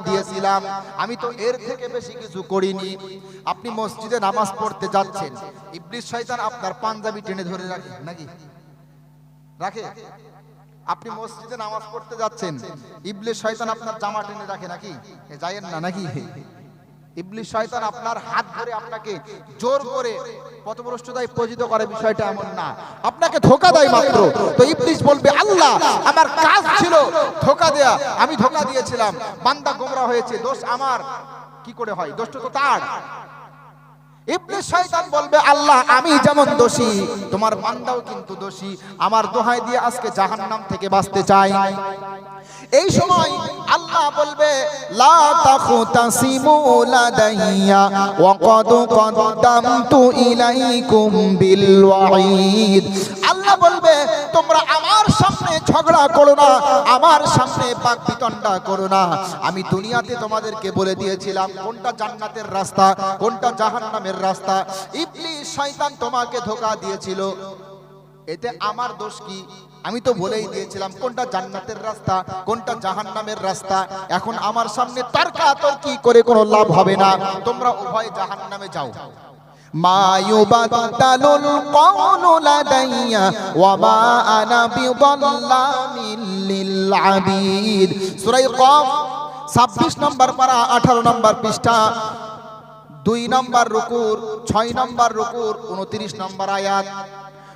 দিয়েছিলাম। আমি তো এর থেকে বেশি কিছু করিনি। আপনি মসজিদে নামাজ পড়তে যাচ্ছেন। ইবলিশ শয়তান আপনার পাঞ্জাবি টেনে ধরে রাখে, নাকি? রাখে? আপনি মসজিদে নামাজ পড়তে যাচ্ছেন। ইবলিশ শয়তান আপনার জামা টেনে রাখে, নাকি? যায়েন না, নাকি? ইবলিস শয়তান আপনার হাত ধরে আপনাকে জোর করে পথভ্রষ্টতায় পরিচিত করে, বিষয়টা এমন না। আপনাকে ধোকা দেয় মাত্র। তো ইবলিস বলবে, আল্লাহ, আমার কাজ ছিল ধোকা দেয়া। আমি ধোকা দিয়েছিলাম। বান্দা গোমরা হয়েছে। দোষ আমার। কি করে হয়? দোষটা তো তার। ইবলিস শয়তান বলবে, আল্লাহ, আমি যেমন দোষী, তোমার বান্দাও কিন্তু দোষী। আমার দোহাই দিয়ে আজকে জাহান্নাম থেকে বাঁচতে চাই। এই সময় আল্লাহ বলবে আল্লাহ বলবে, তোমরা আমার সামনে ঝগড়া করো না, আমার সামনে বাক করো না। আমি দুনিয়াতে তোমাদেরকে বলে দিয়েছিলাম, কোনটা জান্নাতের রাস্তা, কোনটা জাহান্নামের রাস্তা। ইবলিস, শয়তান তোমাকে ধোকা দিয়েছিল। এতে আমার দোষ কি? আমি তো বলেই দিয়েছিলাম, কোনটা জান্নাতের রাস্তা, কোনটা জাহান্নামের রাস্তা। এখন আমার সামনে তর্কাতর্কি করে কোনো লাভ হবে না। তোমরা উভয় জাহান্নামে যাও। মা ইউবাদদালুল কওলু লাদাইয়া, ওয়া মা আনা বিযাল্লামিল লিল আবিদ 26 নম্বর পারা 18 নম্বর পৃষ্ঠা। দুই নম্বর রুকুর, ছয় নম্বর রুকুর, উনত্রিশ নম্বর আয়াত।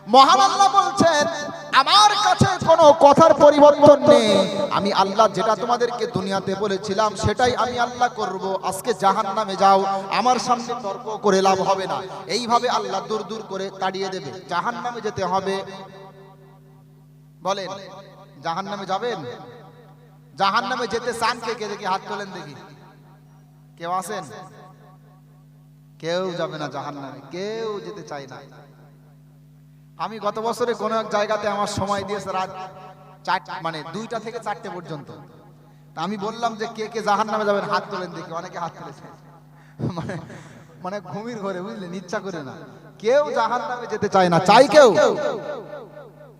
মহান আল্লাহ বলছেন, আমার কাছে কোনো কথার পরিবর্তন নেই। আমি আল্লাহ যেটা তোমাদেরকে দুনিয়াতে বলেছিলাম, সেটাই আমি আল্লাহ করব। আজকে জাহান নামে যাও, আমার সামনে তর্ক করে লাভ হবে না। এইভাবে আল্লাহ দূর দূর করে তাড়িয়ে দেবে। জাহান নামে যেতে হবে। বলেন জাহান নামে যাবেন? জাহান নামে যেতে চান কে? কে দেখি হাত তোলেন দেখি। কেউ আছেন? কেউ যাবে না জাহান্নামে। কেউ যেতে চায় না। আমি গত বছরে কোনো এক জায়গাতে আমার সময় দিয়েছে রাত চার মানে দুইটা থেকে চারটে পর্যন্ত। তা আমি বললাম যে কে কে জাহান নামে যাবেন, হাত তোলেন দেখি, অনেকে হাত তুলেছে। মানে মানে ঘুমির ঘরে বুঝলেন ইচ্ছা করে না। কেউ জাহান নামে যেতে চায় না, চাই কেউ?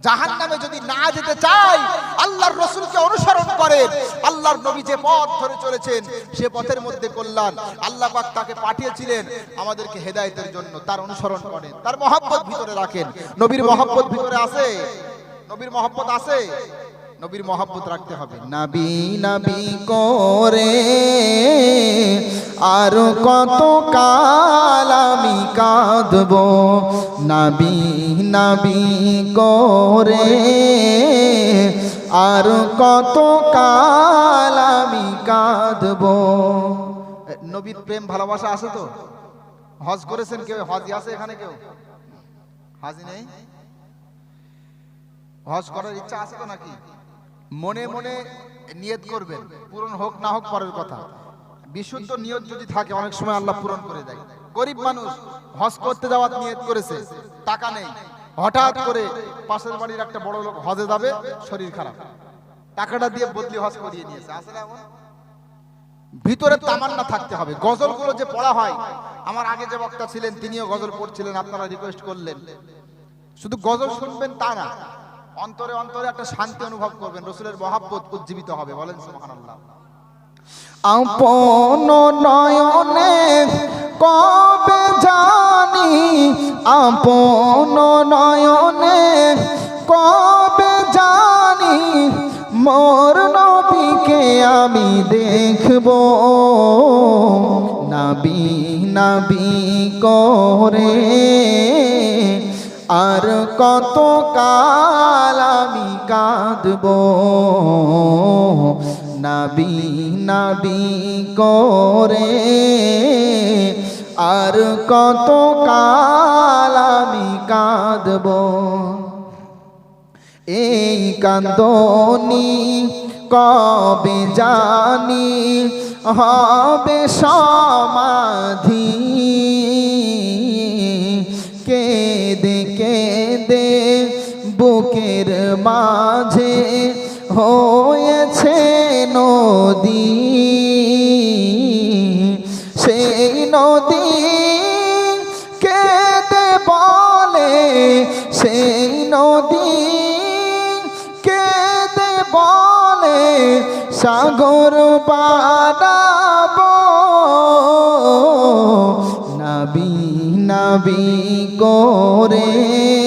জাহান নামে যদি না যেতে চাই আল্লাহর রসুলকে অনুসরণ করেন আল্লাহর নবী যে পথ ধরে চলেছেন, সে পথের মধ্যে কল্যাণ। আল্লাহ পাক তাকে পাঠিয়েছিলেন আমাদেরকে হেদায়তের জন্য, তার অনুসরণ করেন, তার মহব্বত ভিতরে রাখেন। নবীর মহব্বত ভিতরে আছে? নবীর মহব্বত আছে? নবীর মহব্বত রাখতে হবে। নাবি নাবি করে আর কত কাল আমি কাঁদব? নাবি নাবি করে আর কত কাল আমি কাঁদব? নবীর প্রেম ভালোবাসা আছে তো? হজ করেছেন কেউ? হজ আছে এখানে কেউ? হাজি নেই? হজ করার ইচ্ছা আছে তো নাকি? মনে মনে নিয়ত করবেন, পূরণ হোক না হোক পরের কথা। বিশুদ্ধ নিয়ত যদি থাকে, অনেক সময় আল্লাহ পূরণ করে দেয়। গরিব মানুষ, হজ করতে যাওয়ার নিয়ত করেছে, টাকা নেই। হঠাৎ করে পাশের বাড়ির একটা বড় লোক হজে যাবে, শরীর খারাপ। টাকাটা দিয়ে বদলি হজ করিয়ে নিয়েছে। এমন? ভিতরে তামান্না থাকতে হবে। গজলগুলো যে পড়া হয়, আমার আগে যে বক্তা ছিলেন, তিনিও গজল পড়ছিলেন, আপনারা রিকোয়েস্ট করলেন। শুধু গজল শুনবেন তা না। অন্তরে অন্তরে একটা শান্তি অনুভব করবেন, রসুলের মহাব্বত উজ্জীবিত হবে, বলেন সুবহানাল্লাহ। আপন নয়নে কবে জানি, আপন নয়নে কবে জানি, মোর নবীকে আমি দেখব। নাবি নাবি করে আর কত কাল আমি কাঁদব? নাবি নাবি করে। আর কত কাল আমি কাঁদব? এই কান্দনি কবে জানি? হবে সমাধি। বুকের মাঝে হয়েছে নদী। সেই নদী কেটে বলে, সেই নদী কেটে বলে, সাগর পাড়াব নাবি নাবি করে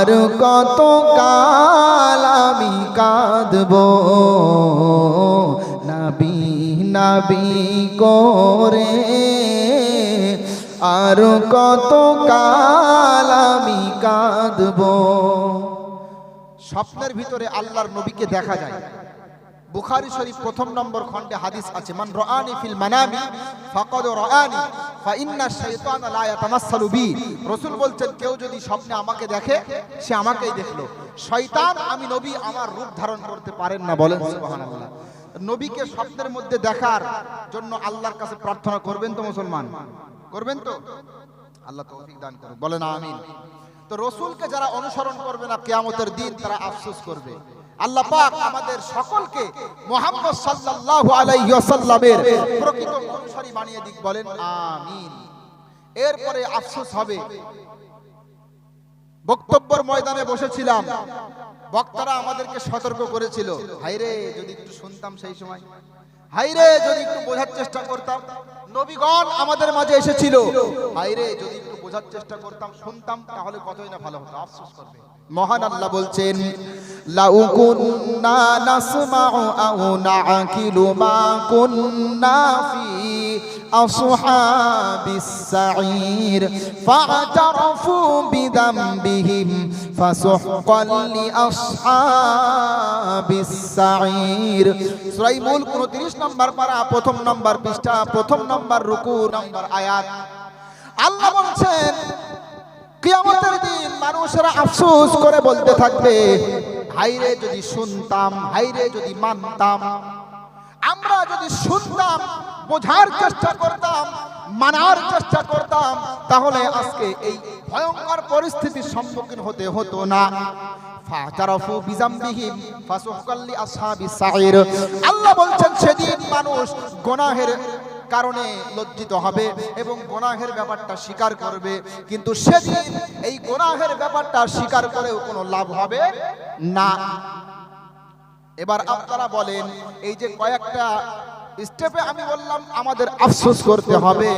আর কত কাল আমি কাঁদব? নাবি নাবি করে আর কত কাল আমি কাঁদব? স্বপ্নের ভিতরে আল্লাহর নবীকে দেখা যায়। বুখারী শরীফ প্রথম নম্বর খণ্ডে হাদিস আছে, মান রাআনি ফিল মানামি ফাকাদ রাআনি ফা ইন্না শাইতানা লা ইয়াতামাসসালু বি। রাসূল বলছেন, কেউ যদি স্বপ্নে আমাকে দেখে, সে আমাকেই দেখল। শয়তান, আমি নবী, আমার রূপ ধারণ করতে পারেন না, বলেন সুবহানাল্লাহ। নবীকে স্বপ্নের মধ্যে দেখার জন্য আল্লাহর কাছে প্রার্থনা করবেন তো মুসলমান? করবেন তো? আল্লাহ তৌফিক দান করুন বলেন আমিন। তো রসুলকে যারা অনুসরণ করবে না, কেয়ামতের দিন তারা আফসোস করবে। আল্লাহ পাক আমাদের সকলকে মোহাম্মদ সাল্লাল্লাহু আলাইহি ওয়াসাল্লামের প্রকৃত অনুসারী বানিয়ে দিক, বলেন আমিন। এরপরে আফসোস হবে। বক্তব্যর ময়দানে বসেছিলাম। বক্তারা আমাদেরকে সতর্ক করেছিল। হাইরে যদি একটু শুনতাম সেই সময়। হাইরে যদি একটু বোঝার চেষ্টা করতাম। নবীগণ আমাদের মাঝে এসেছিল। হাইরে যদি একটু বোঝার চেষ্টা করতাম, শুনতাম, তাহলে কতই না ভালো হতো। আফসোস করবে। মহান আল্লাহ বলছেন লাউ কুন্না নাসমাউ আও নাআকিলু মা কুন্না ফি আসহাবিস সাঈর। ফা'তারাফু বিদামবিহিম ফাসুহকাল লিআসহাবিস সাঈর। সূরা মুলক 29 নম্বর পারা, প্রথম নম্বর পৃষ্ঠা, প্রথম নম্বর রুকু, নম্বর আয়াত। আল্লাহ বলছেন কিয়ামতের দিন মানুষেরা আফসোস করে বলতে থাকবে হাইরে যদি শুনতাম হাইরে যদি মানতাম, আমরা যদি শুনতাম, বোঝার চেষ্টা করতাম, মানার চেষ্টা করতাম, তাহলে আজকে এই ভয়ঙ্কর পরিস্থিতির সম্মুখীন হতে হতো না। আল্লাহ বলছেন, সেদিন মানুষ গুনাহের কারণে লজ্জিত হবে এবং গোনাহের ব্যাপারটা স্বীকার করবে। কিন্তু সেদিন এই গোনাহের ব্যাপারটা স্বীকার করেও কোনো লাভ হবে না। এবার আপনারা বলেন, এই যে কয়েকটা স্টেপে আমি বললাম, আমাদের আফসোস করতে হবে।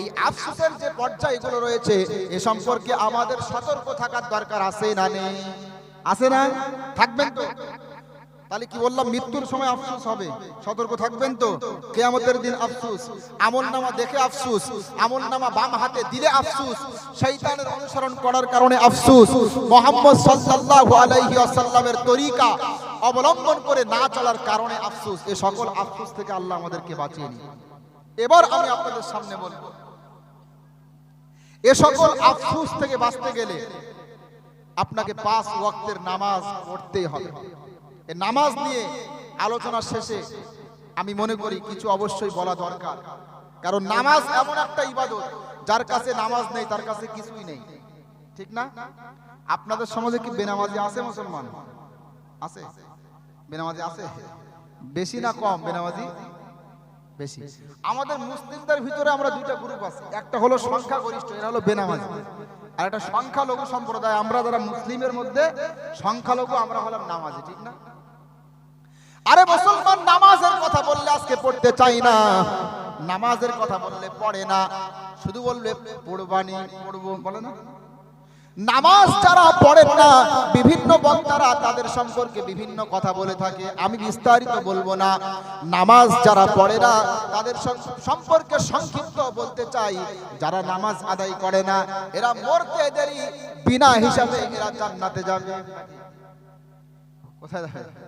এই আফসোসের যে পর্যায়গুলো রয়েছে, এ সম্পর্কে আমাদের সতর্ক থাকার দরকার আছে না নেই? আছে না? থাকবেন তো? তাহলে কি বললাম, মৃত্যুর সময় আফসুস হবে? সতর্ক থাকবেন তো? কেয়ামতের দিন আফসোস। আমল নামা দেখে আফসুস। আমল নামা বাম হাতে দিলে আফসোস। শৈতানের অনুসরণ করার কারণে আফসোস। মোহাম্মদ সাল্লাল্লাহু আলাইহি ওয়াসাল্লামের তরিকা অবলম্বন করে না চলার কারণে আফসুস। এ সকল আফসুস থেকে আল্লাহ আমাদেরকে বাঁচিয়ে নিন। এবার আমি আপনাদের সামনে বলব, এ সকল আফসুস থেকে বাঁচতে গেলে আপনাকে পাঁচ ওয়াক্তের নামাজ পড়তেই হবে। নামাজ নিয়ে আলোচনার শেষে আমি মনে করি কিছু অবশ্যই বলা দরকার। কারণ নামাজ এমন একটা ইবাদত, যার কাছে নামাজ নেই, তার কাছে কিছুই নেই। ঠিক না? আপনাদের সমাজে কি বেনামাজি আছে মুসলমান? আছে? বেনামাজি আছে? বেশি না কম বেনামাজি? বেশি। আমাদের মুসলিমদের ভিতরে আমরা দুইটা গ্রুপ আছে। একটা হলো সংখ্যাগরিষ্ঠ এরা হলো বেনামাজি। আর একটা সংখ্যালঘু সম্প্রদায়। আমরা যারা মুসলিমের মধ্যে, সংখ্যালঘু আমরা হলাম নামাজি, ঠিক না? আরে মুসলমান, নামাজের কথা বললে আজকে পড়তে চাই না। নামাজের কথা বললে পড়ে না। শুধু বললে পড়বানি, পড়ব। বলে না। নামাজ যারা পড়েন না, বিভিন্ন বক্তারা তাদের সম্পর্কে বিভিন্ন কথা বলে থাকে। আমি বিস্তারিত বলব না। নামাজ যারা পড়ে না, তাদের সম্পর্কে সংক্ষিপ্ত বলতে চাই। যারা নামাজ আদায় করে না, এরা মরতে দেরি, বিনা হিসাবে এরা জান্নাতে যাবে। কোথায় যাবে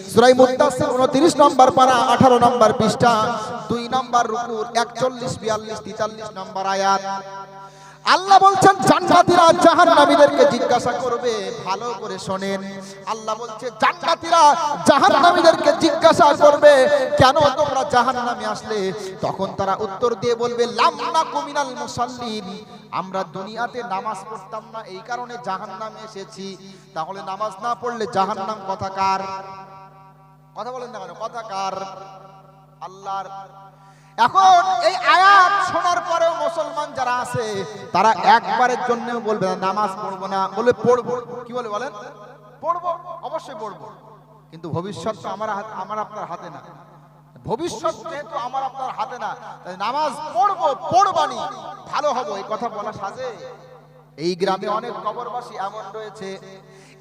সূরা মুত্তাসির 29 নম্বর পারা 18 নম্বর পৃষ্ঠা 2 নম্বর রুকুর 41 42 43 নম্বর আয়াত। আল্লাহ বলছেন, জান্নাতীরা জাহান্নামীদেরকে জিজ্ঞাসা করবে, ভালো করে শোনেন। আল্লাহ বলছে, জান্নাতীরা জাহান্নামীদেরকে জিজ্ঞাসা করবে, কেন তোমরা জাহান্নামে আসলে? তখন তারা উত্তর দিয়ে বলবে লামনা কুমিনাল মুসাল্লিন। আমরা দুনিয়াতে নামাজ পড়তাম না, এই কারণে জাহান্নামে এসেছি। তাহলে নামাজ না পড়লে জাহান্নাম কথা কার? কথা বলেন না কেন? কথা কার আল্লাহর। এখন এই আয়াত শোনার পরেও মুসলমান যারা আছে, তারা একবারের জন্য বলবে না, নামাজ পড়ব না। বলে পড়ব। কি বলে বলেন? পড়ব, অবশ্যই পড়ব। কিন্তু ভবিষ্যৎ তো আমার আমার আপনার হাতে না। ভবিষ্যৎ যেহেতু আমার আপনার হাতে না, তাই নামাজ পড়ব, পড়বানি, ভালো হব, এই কথা বলা সাজে। এই গ্রামে অনেক কবরবাসী এমন রয়েছে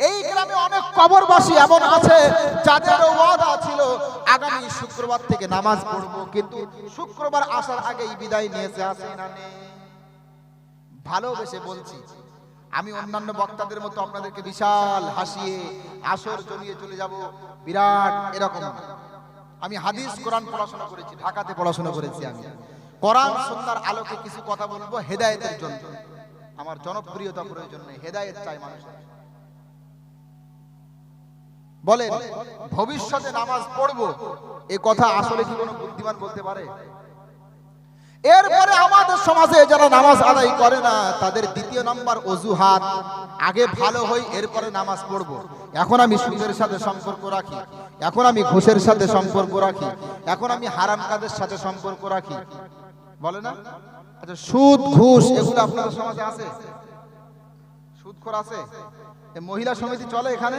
এই গ্রামে অনেক কবরবাসী এমন আছে যাদের ওয়াদা ছিল, আগামী শুক্রবার থেকে নামাজ পড়ব, কিন্তু শুক্রবার আসার আগেই বিদায় নিয়েছে আসে না। নেই ভালোবেসে বলছি, আমি অন্যান্য বক্তাদের মতো আপনাদেরকে বিশাল হাসিয়ে, আসর জমিয়ে চলে যাব, বিরাট এরকম। আমি হাদিস, কোরআন পড়াশোনা করেছি, ঢাকাতে পড়াশোনা করেছি আমি। কোরআন সন্ধ্যার আলোকে কিছু কথা বলব, হেদায়েতের জন্য। আমার জনপ্রিয়তা প্রয়োজন নেই, হেদায়েত চাই মানুষের। বলেন, ভবিষ্যতে নামাজ পড়ব। এ কথা আসলে কি কোনো বুদ্ধিমান বলতে পারে? এরপরে আমাদের সমাজে যারা নামাজ আদায় করে না, তাদের দ্বিতীয় নাম্বার অজুহাত, আগে ভালো হই, এরপরে নামাজ পড়ব। এখন আমি সুদের সাথে সম্পর্ক রাখি, এখন আমি ঘুষের সাথে সম্পর্ক রাখি, এখন আমি হারাম কাজের সাথে সম্পর্ক রাখি। বলে না? আচ্ছা সুদ, ঘুষ, এগুলো আপনাদের সমাজে আছে? সুদখোর আছে? মহিলা সমিতি চলে এখানে?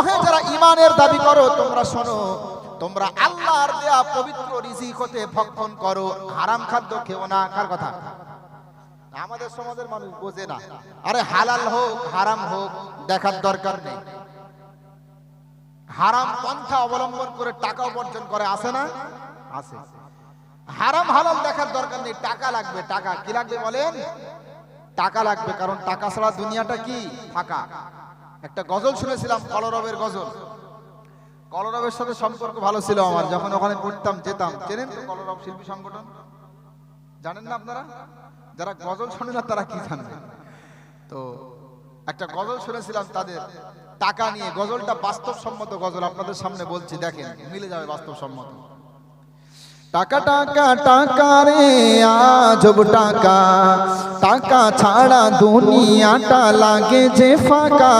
ওহে যারা ঈমানের দাবি করো, তোমরা শোনো, তোমরা আল্লাহর দেয়া পবিত্র রিজিক হতে ভক্ষণ করো। হারাম খাদ্য খেও না, কার কথা? আমাদের সমাজের মানুষ বোঝে না। আরে হালাল হোক, হারাম হোক, দেখার দরকার নেই। হারাম পন্থা অবলম্বন করে টাকা উপার্জন করে আসে না? আছে। হারাম হালাল দেখার দরকার নেই, টাকা লাগবে, টাকা। কি লাগবে বলেন? টাকা লাগবে, কারণ টাকা ছাড়া দুনিয়াটা কি? ফাঁকা। একটা গজল শুনেছিলাম, কলরবের গজল। কলরবের সাথে সম্পর্ক ভালো ছিল আমার, যখন ওখানে পড়তাম যেতাম। চেনেন তো কলরব শিল্পী সংগঠন? জানেন না আপনারা? যারা গজল শোনে না, তারা কি জানবে তো একটা গজল শুনেছিলাম তাদের, টাকা নিয়ে। গজলটা বাস্তবসম্মত গজল, আপনাদের সামনে বলছি, দেখেন, মিলে যাবে বাস্তবসম্মত। টাকা টাকা টাকা রে আজব টাকা। টাকা ছাড়া দুনিয়াটা লাগে যে ফাঁকা।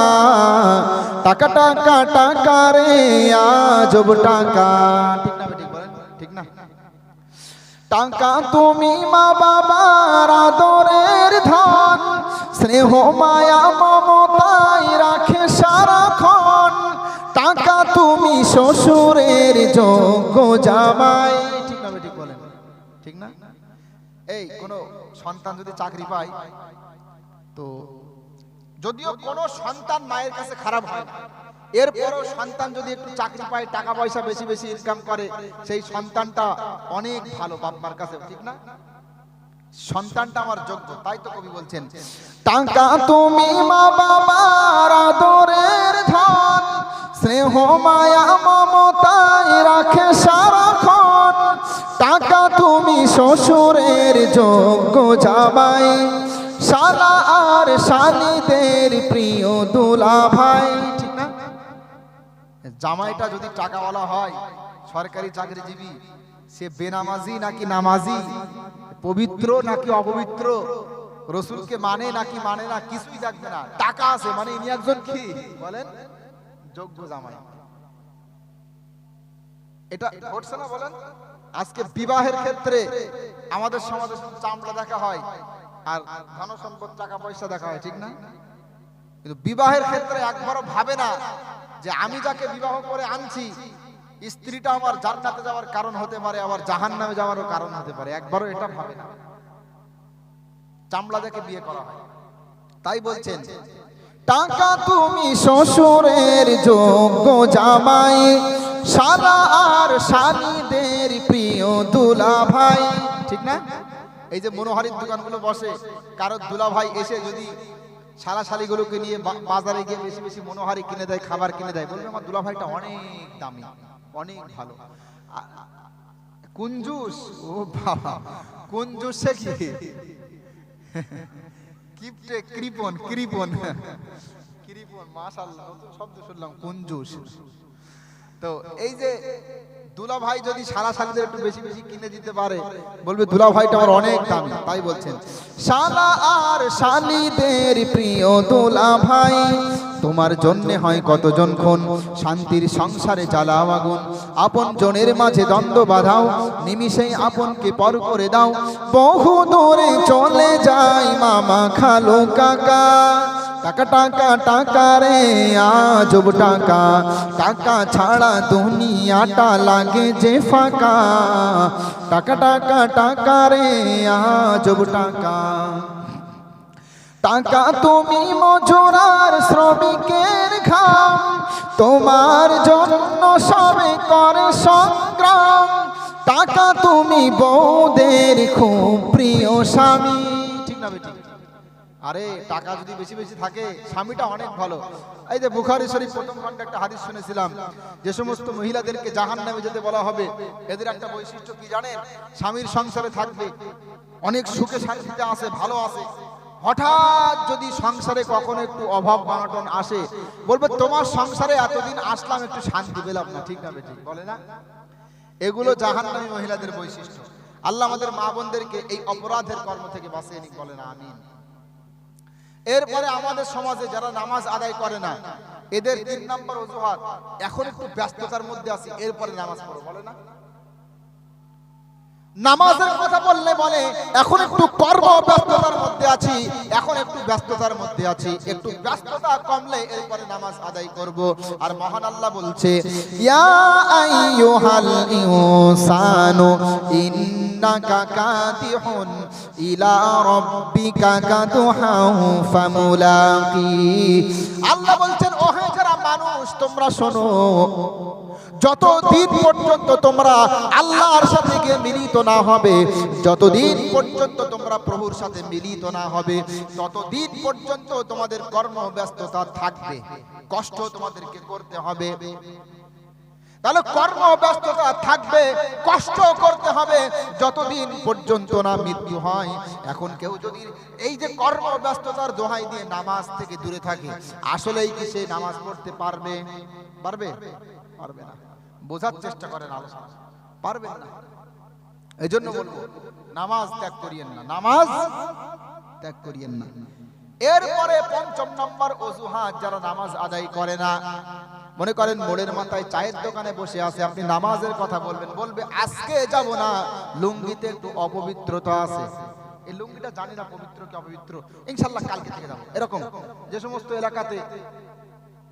টাকা টাকা টাকা রে আজব টাকা। ঠিক না? টাকা তুমি মা বাবার আদরের ধন, স্নেহ, মায়া, মমতাই রাখে সারাক্ষণ। টাকা তুমি শ্বশুরের যোগ্য জামাই ঠিক না ঠিক বলেন ঠিক না এই কোন সন্তান যদি চাকরি পায়, তো যদিও কোনো সন্তান মায়ের কাছে খারাপ হয় না, এরপরও সন্তান যদি একটু চাকরি পায়, টাকা পয়সা বেশি বেশি ইনকাম করে, সেই সন্তানটা অনেক ভালো বাপমার কাছে, ঠিক না? সন্তানটা আমার যোগ্য, তাই তো কবি বলছেন। টাকা তুমি মা বাবার আদরের ধন, স্নেহ মায়া মমতাই রাখে সারাক্ষণ টাকা তুমি শ্বশুরের যোগ্য জামাই। সারা আর শালিদের প্রিয় দুলা ভাই ঠিক না? জামাইটা যদি টাকাওয়ালা হয়, সরকারি চাকরিজীবী, সে বেনামাজি নাকি নামাজি, পবিত্র নাকি অপবিত্র, রসুলকে মানে নাকি মানে না, কিছুই দেখবে না। টাকা আছে মানে ইনি একজন কি? বলেন, যোগ্য জামাই। এটা ঘটছে না বলেন? আজকে বিবাহের ক্ষেত্রে আমাদের সমাজে চামড়া দেখা হয় আর ধন সম্পদ, টাকা পয়সা দেখা হয়, ঠিক না? কিন্তু বিবাহের ক্ষেত্রে একবারও ভাবে না যে আমি যাকে বিবাহ করে আনছি, স্ত্রীটা আমার জান্নাতে যাওয়ার কারণ হতে পারে, আবার জাহান্নামে যাওয়ারও কারণ হতে পারে, একবারও এটা ভাবে না। চামড়া দেখে বিয়ে করা হয়। তাই বলছেন, টাকা তুমি শ্বশুরের যোগ্য জামাই, সারা আর স্বামীদের প্রিয় দুলা ভাই ঠিক না? এই যে মনোহারির দোকানগুলো বসে, কারও দুলা ভাই এসে যদি শালা শালিগুলোকে নিয়ে বাজারে গিয়ে বেশি বেশি মনোহারি কিনে দেয়, খাবার কিনে দেয়, বলবে আমার দুলা ভাইটা অনেক দামি, অনেক ভালো। কুঞ্জুস, ও বাবা, কুঞ্জুস কি? কিপটে, কৃপন কৃপন। কৃপন, মাশাআল্লাহ শব্দ শুনলাম, কুঞ্জুস। তো এই যে দুলা ভাই যদি সারা সালিদের একটু বেশি বেশি কিনে দিতে পারে, বলবে দুলা ভাইটা আমার অনেক দামি, তাই বলছেন। শালা আর শালিদের প্রিয় দোলা ভাই তোমার জন্যে হয় কতজন খুন? শান্তির সংসারে জ্বালাও আগুন, আপন জনের মাঝে দ্বন্দ্ব বাঁধাও, নিমিষেই আপনকে পর করে দাও। বহু দূরে চলে যায় মামা খালো কাকা। টাকা টাকা টাকা রে আজব টাকা। টাকা ছাড়া দুনিয়াটা লাগে যে ফাঁকা। টাকা টাকা টাকা রে আজব টাকা। টাকা তুমি মজুরার শ্রমিকের ঘাম, তোমার জন্য সবে করে সংগ্রাম। টাকা তুমি বৌদের খুব প্রিয় স্বামী। আরে, টাকা যদি বেশি বেশি থাকে, স্বামীটা অনেক ভালো। এই যে বুখারি শরীফ প্রথম খণ্ডে একটা হাদিস শুনেছিলাম, যে সমস্ত মহিলাদেরকে জাহান নামে যেতে বলা হবে। এদের একটা বৈশিষ্ট্য কি জানেন? স্বামীর সংসারে থাকবে। অনেক সুখে শান্তিতে আছে ভালো আছে হঠাৎ যদি সংসারে কখনো একটু অভাব বানাটন আসে, বলবে, তোমার সংসারে এতদিন আসলাম, একটু শান্তি পেলাম না। ঠিক না বেটি বলে না? এগুলো জাহান্নামী মহিলাদের বৈশিষ্ট্য। আল্লাহ আমাদের মা বোনদেরকে এই অপরাধের কর্ম থেকে বাঁচিয়ে বলে না, আমিন। এরপরে আমাদের সমাজে যারা নামাজ আদায় করে না, এদের তিন নাম্বার অজুহাত, এখন একটু ব্যস্ততার মধ্যে আছি, এরপরে নামাজ পড়ো বলে না? নামাজের কথা বললে বলে, এখন একটু কর্ম ব্যস্ততার মধ্যে আছি, এখন একটু ব্যস্ততার মধ্যে আছি, একটু ব্যস্ততা কমলে এরপরে নামাজ আদায় করব। আর মহান আল্লাহ বলছে, ইয়া আইয়ুহাল ইনসানু, ইন্নাকা কাদিহুন ইলা রাব্বিকা কাদহাউ ফামুলাকি। আল্লাহ বলছেন, ওহে যারা মানুষ, তোমরা শোনো যতদিন পর্যন্ত তোমরা আল্লাহর সাথে গিয়ে মিলিত না হবে, যতদিন পর্যন্ত তোমরা প্রভুর সাথে মিলিত না হবে, ততদিন পর্যন্ত তোমাদের কর্মব্যস্ততা থাকবে, কষ্ট তোমাদেরকে করতে হবে। তাহলে কর্মব্যস্ততা থাকবে, কষ্ট করতে হবে, যতদিন পর্যন্ত না মৃত্যু হয়। এখন কেউ যদি এই যে কর্মব্যস্ততার দোহাই দিয়ে নামাজ থেকে দূরে থাকে, আসলেই কি সে নামাজ পড়তে পারবে? পারবে? পারবে না। বোঝার চেষ্টা করেন আলোচনা পারবেন না। এই জন্য বলব, নামাজ ত্যাগ করিয়েন না। নামাজ ত্যাগ করিয়েন না। এরপরে পঞ্চম নম্বর অজুহাত যারা নামাজ আদায় করে না, মনে করেন মোড়ের মাথায় চায়ের দোকানে বসে আছে, আপনি নামাজের কথা বলবেন, বলবে, আজকে যাব না। লুঙ্গিতে একটু অপবিত্রতা আছে। এই লুঙ্গিটা জানি না পবিত্র কি অপবিত্র। ইনশাল্লাহ কালকে থেকে যাব। এরকম, যে সমস্ত এলাকাতে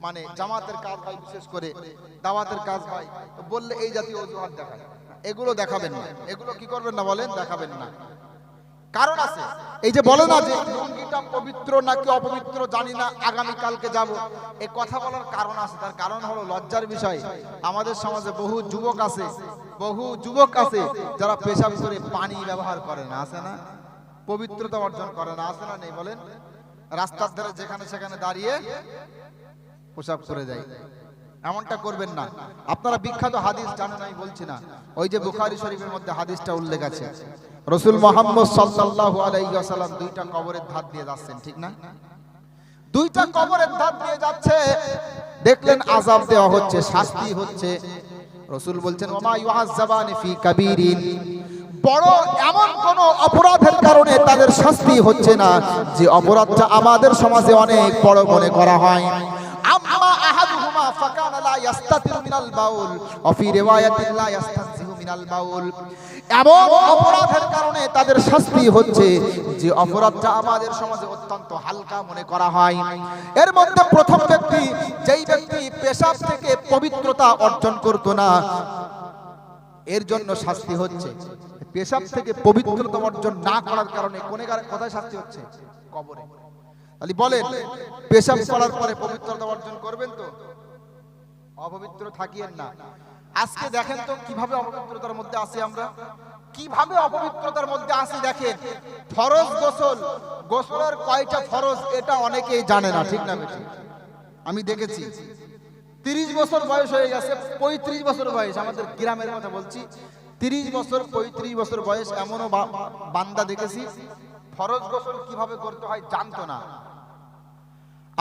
মানে জামাতের কাজ হয়, বিশেষ করে দাওয়াতের কাজ হয় বললে এই জাতীয় অজুহাত দেখায়। এগুলো দেখাবেন না। এগুলো কি করবেন না বলেন? দেখাবেন না। কারণ আছে, এই যে বলে না যে লুঙ্গিটা পবিত্র নাকি অপবিত্র জানি না, আগামী কালকে যাব এই কথা বলার কারণ আছে। তার কারণ হলো লজ্জার বিষয়। আমাদের সমাজে বহু যুবক আছে, বহু যুবক আছে যারা পেশাব করে পানি ব্যবহার করে না, আছে না? পবিত্রতা অর্জন করে না, আছে না নেই বলেন? রাস্তার ধারে যেখানে সেখানে দাঁড়িয়ে পোশাক করে দেয়। এমনটা করবেন না। আপনারা বিখ্যাত হাদিস জানেন, আমি বলছি না। ওই যে বুখারি শরীফের মধ্যে হাদিসটা উল্লেখ আছে। রসুল মোহাম্মদ সাল্লাল্লাহু আলাইহি দুইটা কবরের ধার দিয়ে যাচ্ছেন, ঠিক না? দুইটা কবরের ধার দিয়ে যাচ্ছে। দেখলেন আযাব দেওয়া হচ্ছে, শাস্তি হচ্ছে। রসুল বলছেন, ওমা ফি কাবীরিন। বড় এমন কোন অপরাধের কারণে তাদের শাস্তি হচ্ছে না, যে অপরাধটা আমাদের সমাজে অনেক বড় মনে করা হয়। ইয়াস্তানজিহু মিনাল বাউল এমন অপরাধের কারণে তাদের শাস্তি হচ্ছে যে অপরাধটা আমাদের সমাজে অত্যন্ত হালকা মনে করা হয়। এর মধ্যে প্রথম ব্যক্তি, যেই ব্যক্তি পেশাব থেকে পবিত্রতা অর্জন করত না, এর জন্য শাস্তি হচ্ছে। পেশাব থেকে পবিত্রতা অর্জন না করার কারণে কোনে কোথায় শাস্তি হচ্ছে? কবরে। তাহলে বলেন, পেশাব করার পরে পবিত্রতা অর্জন করবেন তো? অপবিত্র থাকিয়েন না। আজকে দেখেন তো কীভাবে অপবিত্রতার মধ্যে আছি আমরা। কীভাবে অপবিত্রতার মধ্যে আসি দেখেন, ফরজ গোসল, গোসলের কয়টা ফরজ এটা অনেকেই জানে না, ঠিক না আমি দেখেছি। তিরিশ বছর বয়স হয়ে গেছে, পঁয়ত্রিশ বছর বয়স, আমাদের গ্রামের কথা বলছি। তিরিশ বছর, পঁয়ত্রিশ বছর বয়স এমনও বান্দা দেখেছি। ফরজ গোসল কীভাবে করতে হয় জানতো না।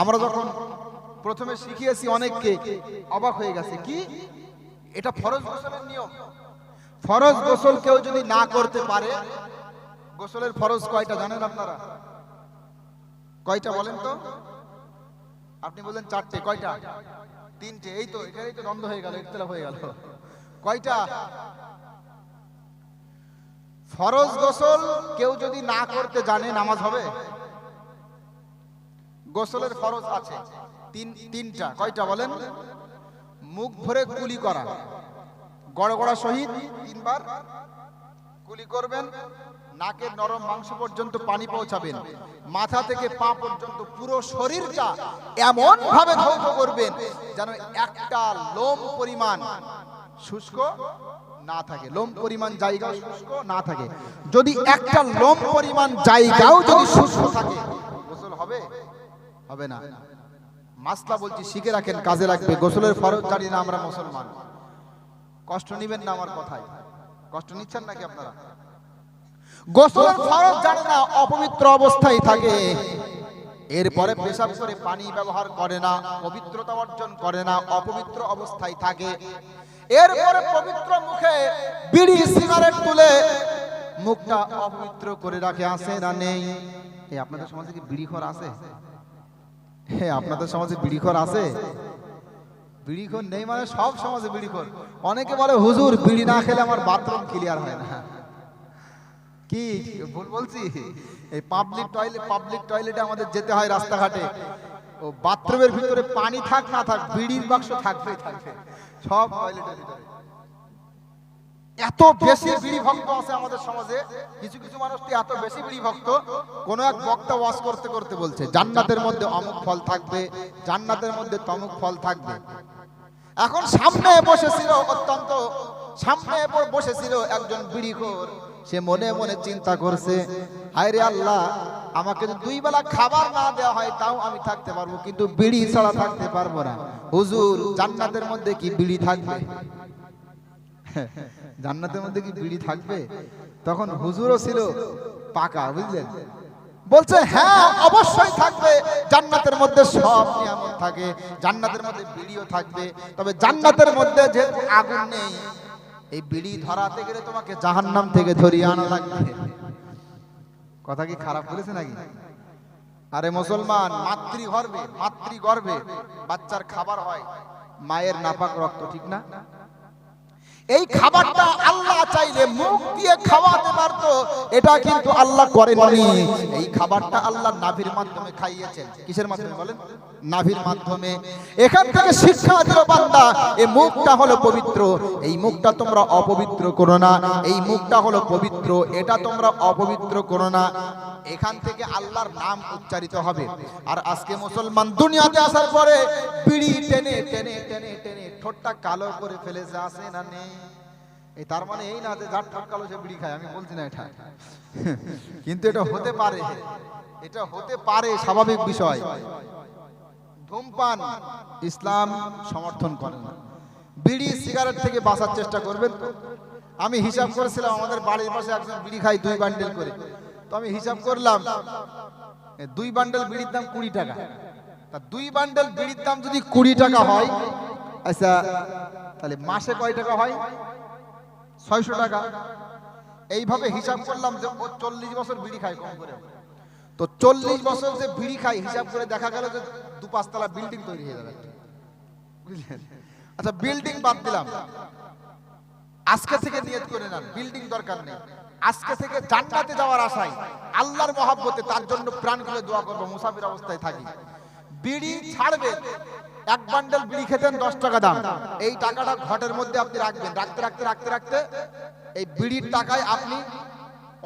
আমরা যখন প্রথমে শিখিয়েছি অনেককে, অবাক হয়ে গেছে, কি? এটা ফরজ গোসলের নিয়ম। ফরজ গোসল কেউ যদি না করতে পারে, গোসলের ফরজ কয়টা জানেন আপনারা? কয়টা বলেন তো? আপনি বললেন চারটে, কয়টা? তিনটে, এই তো, এখানেই তো দ্বন্দ্ব হয়ে গেল ইখতিলাফ হয়ে গেল। কয়টা? ফরজ গোসল কেউ যদি না করতে জানে, নামাজ হবে? গোসলের ফরজ আছে। তিন তিনটা। কয়টা বলেন? মুখ ভরে কুলি করা। গড়গড়া সহিত তিনবার। কুলি করবেন নাকের নরম মাংস পর্যন্ত পানি পৌঁছাবেন। মাথা থেকে পা পর্যন্ত পুরো শরীরটা এমন ভাবে ধৌত করবেন যেন একটা লোম পরিমাণ শুষ্ক না থাকে। লোম পরিমাণ জায়গা শুষ্ক না থাকে। যদি একটা লোম পরিমাণ জায়গাও যদি শুষ্ক থাকে, গোসল হবে? হবে না। মাসলা বলছি, শিখে রাখেন, কাজে রাখবে গোসলের ফরজ জানি না আমরা মুসলমান। কষ্ট নিবেন না আমার কথায়। কষ্ট নিচ্ছেন নাকি আপনারা? গোসলের ফরজ জানে না, অপবিত্র অবস্থায় থাকে। এরপরে পেশাব করে পানি ব্যবহার করে না, পবিত্রতা অর্জন করে না, অপবিত্র অবস্থায় থাকে। এরপরে পবিত্র মুখে বিড়ি, সিগারেট তুলে মুখটা অপবিত্র করে রাখে, আছে না নেই? আপনাদের সমাজে কি বিড়িখর আছে? হ্যাঁ আপনাদের সমাজে বিড়িখর আছে? বিড়িখোর নেই মানে সব সমাজে বিড়িখোর। অনেকে বলে, হুজুর, বিড়ি না খেলে আমার বাথরুম ক্লিয়ার হয় না। কি, ভুল বলছি? এই পাবলিক টয়লেট পাবলিক টয়লেটে আমাদের যেতে হয় রাস্তাঘাটে। ও বাথরুমের ভিতরে পানি থাক, না থাক, বিড়ির বাক্স থাকবেই, থাকবে। সব টয়লেটের ভিতরে। এত বেশি বিড়ি ভক্ত আছে আমাদের সমাজে। কিছু কিছু মানুষ তো এত বেশি বিড়ি ভক্ত। কোন এক বক্তা ওয়াজ করতে করতে বলছে, জান্নাতের মধ্যে অমুক ফল থাকবে, জান্নাতের মধ্যে তমুক ফল থাকবে। এখন সামনে বসেছিল অত্যন্ত, সামনে বসেছিল একজন বিড়িখোর সে মনে মনে চিন্তা করছে, হায় রে আল্লাহ, আমাকে দুই বেলা খাবার না দেওয়া হয়, তাও আমি থাকতে পারব, কিন্তু বিড়ি ছাড়া থাকতে পারব না। হুজুর, জান্নাতের মধ্যে কি বিড়ি থাকবে? জান্নাতের মধ্যে কি বিড়ি থাকবে? তখন হুজুরও ছিল পাকা বুঝলেন? বলছে হ্যাঁ অবশ্যই থাকবে। জান্নাতের মধ্যে সব নিয়ামত থাকে জান্নাতের মধ্যে বিড়িও থাকবে। তবে জান্নাতের মধ্যে যে আগুন নেই এই বিড়ি ধরাতে গেলে তোমাকে জাহান্নাম থেকে ধরিয়ে আনা লাগবে। কথা কি খারাপ বলেছে নাকি? আরে মুসলমান মাতৃগর্ভে মাতৃগর্ভে বাচ্চার খাবার হয় মায়ের নাপাক রক্ত ঠিক না? এই খাবারটা আল্লাহ চাইলে মুখ দিয়ে খাওয়াতে পারতো এটা কিন্তু আল্লাহ করেননি। এই খাবারটা আল্লাহ নাভির মাধ্যমে খাইয়েছেন। কিসের মাধ্যমে বলেন? নাভির মাধ্যমে। এখান থেকে শিক্ষা দিল বান্দা এই মুখটা হলো পবিত্র। এই মুখটা তোমরা অপবিত্র করো না। এই মুখটা হলো পবিত্র এটা তোমরা অপবিত্র করো না। এখান থেকে আল্লাহর নাম উচ্চারিত হবে। আর আজকে মুসলমান দুনিয়াতে আসার পরে পিড়ি টেনে টেনে টেনে টেনে ঠোঁটটা কালো করে ফেলেছে আসে না নেই? এই তার মানে এই না যে যার ঠোঁট কালো সে বিড়ি খায় আমি বলছি না এটা। কিন্তু এটা হতে পারে। এটা হতে পারে স্বাভাবিক বিষয়। ধূমপান ইসলাম সমর্থন করে না। বিড়ি সিগারেট থেকে বাঁচার চেষ্টা করবেন তো। আমি হিসাব করেছিলাম আমাদের বাড়ির পাশে একজন বিড়ি খাই দুই বান্ডেল করে। তো আমি হিসাব করলাম দুই বান্ডেল বিড়ির দাম কুড়ি টাকা। তা দুই বান্ডেল বিড়ির দাম যদি কুড়ি টাকা হয় আচ্ছা তাহলে মাসে কয় টাকা হয়? ছয়শো টাকা। এইভাবে হিসাব করলাম যে ও চল্লিশ বছর বিড়ি খায় কম করে। তো চল্লিশ বছর যে বিড়ি খায়, হিসাব করে দেখা গেল যে দু পাঁচতলা বিল্ডিং তৈরি হয়ে যাবে। আচ্ছা বিল্ডিং বাদ দিলাম। আজকে থেকে নিয়ত করে নেন, বিল্ডিং দরকার নেই। আজকে থেকে জান্নাতে যাওয়ার আশায় আল্লাহর মহাব্বতে তার জন্য প্রাণ খুলে দোয়া করব, মুসাফির অবস্থায় থাকি। বিড়ি ছাড়বে এক বান্ডেল বিড়ি খেতেন দশ টাকা দাম। এই টাকাটা ঘটের মধ্যে আপনি রাখবেন। রাখতে রাখতে রাখতে রাখতে এই বিড়ির টাকায় আপনি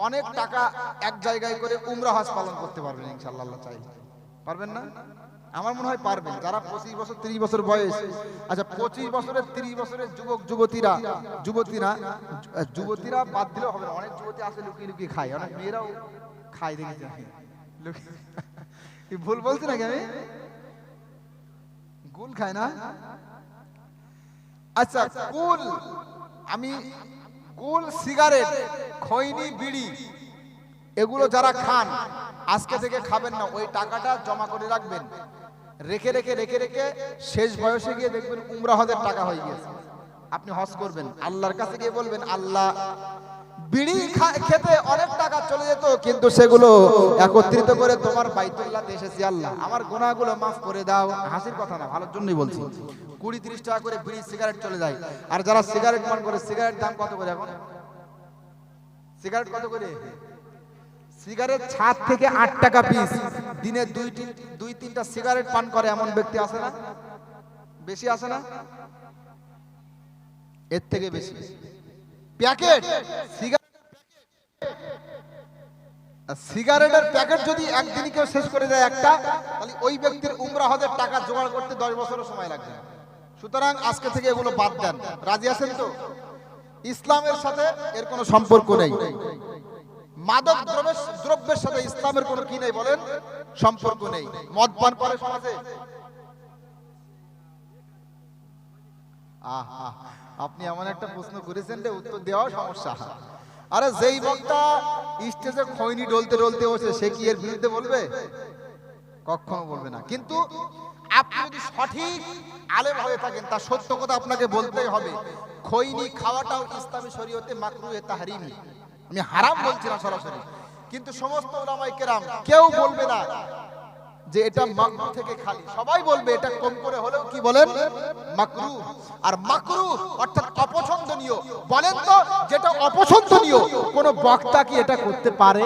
অনেক টাকা এক জায়গায় করে উমরা হজ পালন করতে পারবেন ইনশাআল্লাহ, আল্লাহ চাইলে পারবেন না? আমার মনে হয় পারবেন। যারা পঁচিশ বছর, তিরিশ বছর বয়স আচ্ছা পঁচিশ বছরের, তিরিশ বছরের যুবক, যুবতীরা যুবতীরা যুবতীরা বাদ দিলেও হবে না। অনেক যুবতী আছে লুকিয়ে লুকিয়ে খায়। অনেক মেয়েরাও খায় কি ভুল বলছি নাকি আমি? গুল খায় না? আচ্ছা গুল, আমি গুল সিগারেট, খৈনি বিড়ি, এগুলো যারা খান, আজকে থেকে খাবেন না, ওই টাকাটা জমা করে রাখবেন। রেখে রেখে রেখে রেখে শেষ বয়সে গিয়ে দেখবেন উমরা হজের টাকা হয়ে গিয়েছে। আপনি হজ করবেন, আল্লাহর কাছে গিয়ে বলবেন, আল্লাহ বিড়ি খেতে অনেক টাকা চলে যেত, কিন্তু সেগুলো একত্রিত করে তোমার বাইতুল্লাহ এসেছি আল্লাহ। আমার গোনাগুলো মাফ করে দাও। হাসির কথা না, ভালোর জন্যই বলছি। কুড়ি তিরিশ টাকা করে বিড়ি, সিগারেট চলে যায়। আর যারা সিগারেট পান করে, সিগারেট দাম কত করে এখন? সিগারেট কত করে? সিগারেট সাত থেকে আট টাকা পিস দিনে দুই তিন দুই তিনটা সিগারেট পান করে এমন ব্যক্তি আছে না? বেশি আছে না? এর থেকে বেশি। প্যাকেট? সিগারেট সিগারেটের প্যাকেট যদি একদিনই কেউ শেষ করে দেয় একটা তাহলে ওই ব্যক্তির উমরা হজের টাকা জোগাড় করতে দশ বছরের সময় লাগবে। সুতরাং আজকে থেকে এগুলো বাদ দেন। রাজি আছেন তো? ইসলামের সাথে এর কোনো সম্পর্ক নেই। মাদক দ্রব্যের সাথে ইসলামের কোনো কি নেই বলেন? সম্পর্ক নেই। মদ পান করে সমাজে? আহ, আপনি এমন একটা প্রশ্ন করেছেন যে উত্তর দেওয়া সমস্যা। আরে যেই বক্তা স্টেজে খৈনি ডলতে ডলতে বসে, সে কি এর বিরুদ্ধে বলবে? কখনো বলবে না। কিন্তু আপনি যদি সঠিক আলেম হয়ে থাকেন, তার সত্য কথা আপনাকে বলতেই হবে। খৈনি খাওয়াটাও ইসলামী শরীয়তে মাকরুহে তাহারিমি। আমি হারাম বলছি না সরাসরি। কিন্তু সমস্ত ওলামাই কেরাম কেউ বলবে না যে এটা মাকরু থেকে খালি। সবাই বলবে এটা কম করে হলেও কি বলেন? মাকরু। আর মাকরু অর্থাৎ অপছন্দনীয়। বলেন তো, যেটা অপছন্দনীয়, কোন বক্তা কি এটা করতে পারে?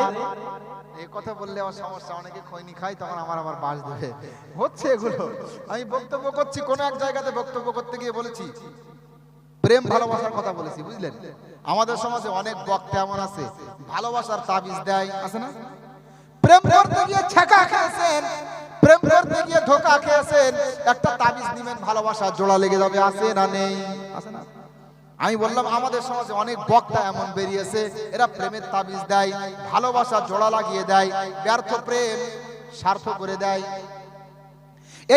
এই কথা বললে আমার সমস্যা, অনেকে খৈনি খাই তখন আমার আবার বাস দেবে হচ্ছে এগুলো। আমি বক্তব্য করছি, কোন এক জায়গাতে বক্তব্য করতে গিয়ে বলেছি। প্রেম ভালোবাসার কথা বলেছি, বুঝলেন? আমাদের সমাজে অনেক বক্তা এমন আছে, ভালোবাসার তাবিজ দেয়, আছে না? প্রেম করতে গিয়ে ছেকা খেয়েছেন প্রেম করতে গিয়ে ধোকা খেয়েছেন একটা তাবিজ নিবেন, ভালোবাসা জোড়া লেগে যাবে, আছে না নেই? আছে না। আমি বললাম, আমাদের সমাজে অনেক বক্তা এমন বেরিয়েছে, এরা প্রেমের তাবিজ দেয়, ভালোবাসা জোড়া লাগিয়ে দেয়, ব্যর্থ প্রেম স্বার্থ করে দেয়।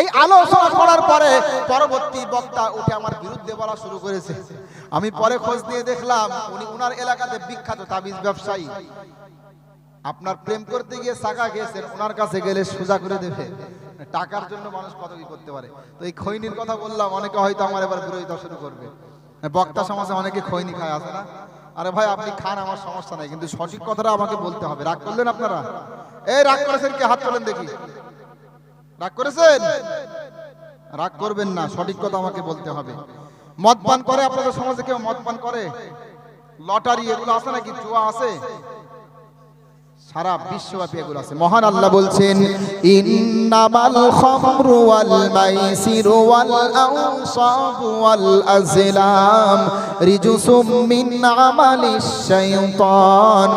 এই আলোচনা করার পরে পরবর্তী বক্তা উঠে আমার বিরুদ্ধে বলা শুরু করেছে। আমি পরে খোঁজ নিয়ে দেখলাম, উনি উনার এলাকাতে বিখ্যাত তাবিজ ব্যবসায়ী। আপনার প্রেম করতে গিয়ে সাকা গেছেন ওনার কাছে গেলে সোজা করে দেবে। টাকার জন্য মানুষ কত কি করতে পারে? তো এই খৈনির কথা বললাম, অনেকে হয়তো আমার এবার বিরোধিতা শুরু করবে। বক্তা সমাজে অনেকে খৈনি খায়, আছে না? আরে ভাই, আপনি খান, আমার সমস্যা নাই, কিন্তু সঠিক কথাটা আমাকে বলতে হবে। রাগ করলেন আপনারা? এই রাগ করেছেন কি? হাত তোলেন দেখি। রাগ করেছেন? রাগ করবেন না, সঠিক কথা আমাকে বলতে হবে। মদ পান করে, আপনাদের সমাজে কেউ মদ পান করে? লটারি, এগুলো আছে নাকি? জুয়া আছে? সারা বিশ্বব্যাপী এগুলো আছে। মহান আল্লাহ বলছেন ইন্নামাল খামরু ওয়াল মাইসিরু ওয়াল আনসাব ওয়াল আযলাম রিজুসুম মিন আমালিশ শাইতান।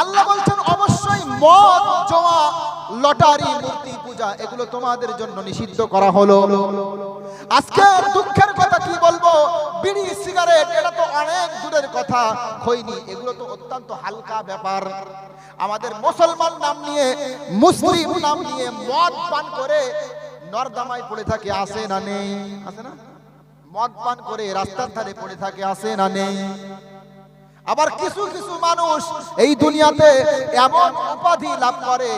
আল্লাহ বলছেন অবশ্যই মদ জুয়া লটারি মূর্তি পূজা, এগুলো তোমাদের জন্য নিষিদ্ধ করা হলো। আজকে দুঃখের কথা কি বলব? বিড়ি, সিগারেট, এটা তো অনেক দূরের কথা। খৈনি এগুলো তো অত্যন্ত হালকা ব্যাপার। আমাদের মুসলমান নাম নিয়ে, মুসলিম নাম নিয়ে মদ পান করে নর্দামায় পড়ে থাকে, আসে না নেই আছে না? মদ পান করে রাস্তার ধারে পড়ে থাকে, আসে না নেই আবার কিছু কিছু মানুষ এই দুনিয়াতে এমন উপাধি লাভ করে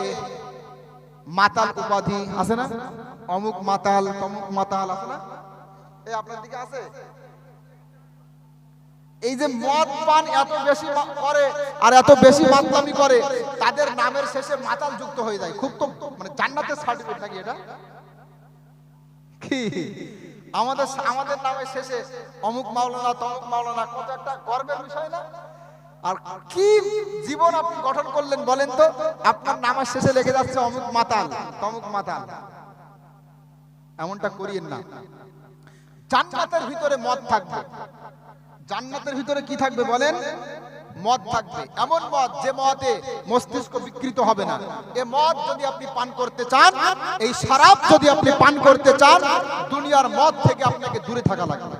মাতাল উপাধি আছে না? অমুক মাতাল, তমুক মাতাল আছে না? এই আপনার দিকে আছে? এই যে মদ পান এত বেশি করে আর এত বেশি মাতলামি করে, তাদের নামের শেষে মাতাল যুক্ত হয়ে যায়। খুব তো মানে জান্নাতের সার্টিফিকেট নাকি এটা? কি? আমাদের আমাদের নামের শেষে অমুক মাওলানা, তমুক মাওলানা, কত একটা গর্বের বিষয় না? আর কি জীবন আপনি গঠন করলেন বলেন তো? আপনার নামের শেষে লেগে যাচ্ছে অমুক মাতাল, তমুক মাতাল। এমনটা করিয়েন না। জান্নাতের ভিতরে মদ থাকবে। জান্নাতের ভিতরে কি থাকবে বলেন? মদ থাকবে। এমন মদ যে মদে মস্তিষ্ক বিকৃত হবে না। এ মদ যদি আপনি পান করতে চান, এই শরাব যদি আপনি পান করতে চান, দুনিয়ার মদ থেকে আপনাকে দূরে থাকা লাগবে।